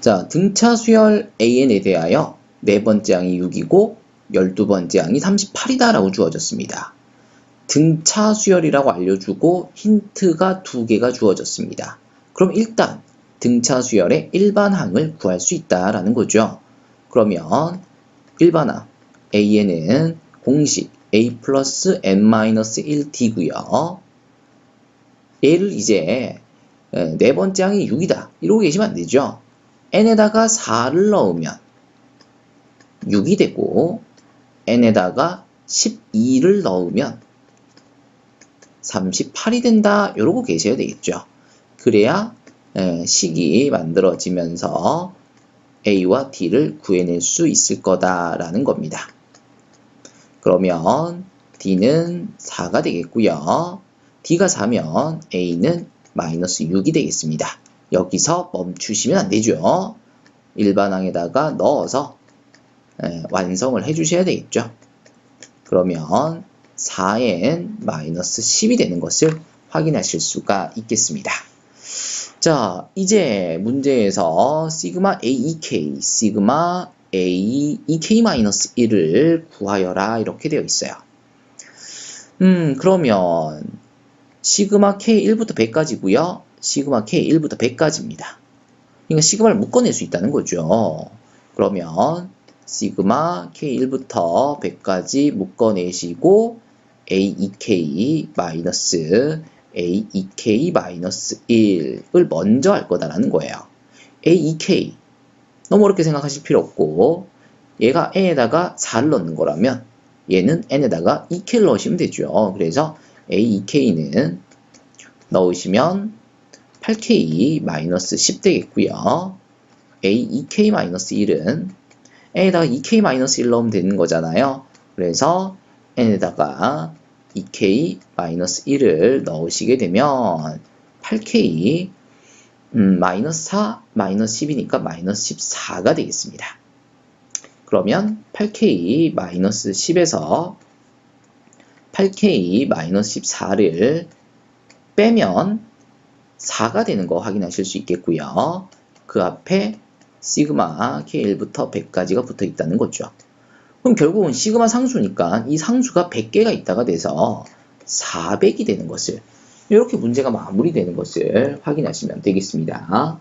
자, 등차 수열 AN에 대하여 네 번째 항이 6이고 열두 번째 항이 38이다라고 주어졌습니다. 등차 수열이라고 알려주고 힌트가 두 개가 주어졌습니다. 그럼 일단 등차 수열의 일반 항을 구할 수 있다라는 거죠. 그러면 일반 항 AN은 공식 A 플러스 N-1D고요. 얘를 이제 네 번째 항이 6이다. 이러고 계시면 안 되죠. N에다가 4를 넣으면 6이 되고 n에다가 12를 넣으면 38이 된다. 이러고 계셔야 되겠죠. 그래야 식이 만들어지면서 a와 d를 구해낼 수 있을 거다라는 겁니다. 그러면 d는 4가 되겠고요. d가 4면 a는 마이너스 6이 되겠습니다. 여기서 멈추시면 안 되죠. 일반항에다가 넣어서 완성을 해주셔야 되겠죠. 그러면 4n 마이너스 10이 되는 것을 확인하실 수가 있겠습니다. 자, 이제 문제에서 시그마 AEK, 시그마 AEK-1을 구하여라 이렇게 되어 있어요. 음, 그러면 시그마 K1부터 100까지고요. 시그마 K1부터 100까지입니다. 그러니까 시그마를 묶어낼 수 있다는 거죠. 그러면 시그마 K1부터 100까지 묶어내시고 AEK 마이너스 AEK 마이너스 1을 먼저 할 거다라는 거예요. AEK 너무 어렵게 생각하실 필요 없고 얘가 n에다가 4를 넣는 거라면 얘는 n에다가 2k를 넣으시면 되죠. 그래서 AEK는 넣으시면 8k-10 되겠고요. AEK-1은 n에다가 2k-1 넣으면 되는 거잖아요. 그래서 n에다가 2k-1을 넣으시게 되면 8k 음, 마이너스 4, 마이너스 10이니까 마이너스 14가 되겠습니다. 그러면 8k 마이너스 10에서 8k 마이너스 14를 빼면 4가 되는 거 확인하실 수 있겠고요. 그 앞에 시그마 K1부터 100까지가 붙어 있다는 거죠. 그럼 결국은 시그마 상수니까 이 상수가 100개가 있다가 돼서 400이 되는 것을 이렇게 문제가 마무리되는 것을 확인하시면 되겠습니다.